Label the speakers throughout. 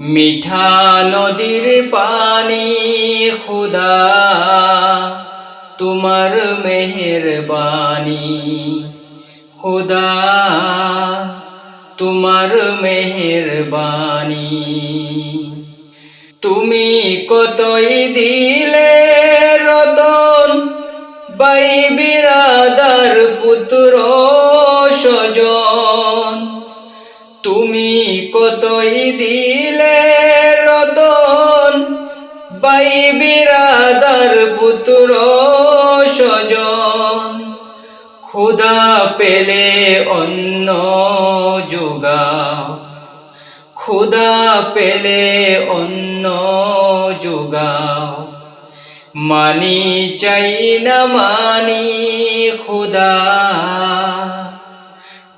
Speaker 1: মিঠা নদীর পানি, খুদা, তোমার মেহেরবানি। খুদা, তোমার মেহেরবানি। তুমি কতই দিলে রতন, বাই বিরাদার পুত্র সজন তুমি কতই দিলে রতন? বাই বিরাদার পুত্র সজন খুদা পেলে অন্য যোগাও। খুদা পেলে অন্য যোগাও। মানি চাই না মানি খুদা।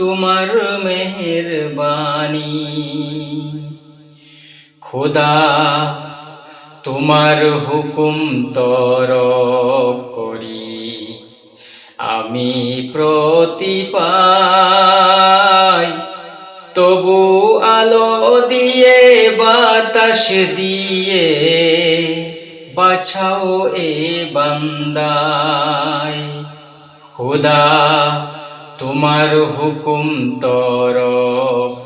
Speaker 1: তোমার মেহেরবানি। খুদা, তোমার হুকুম তর করি। আমি প্রতিপাই, তবু আলো দিয়ে বাতাস দিয়ে বাছাও এ বান্দায়। খুদা তোমার হুকুম তরফ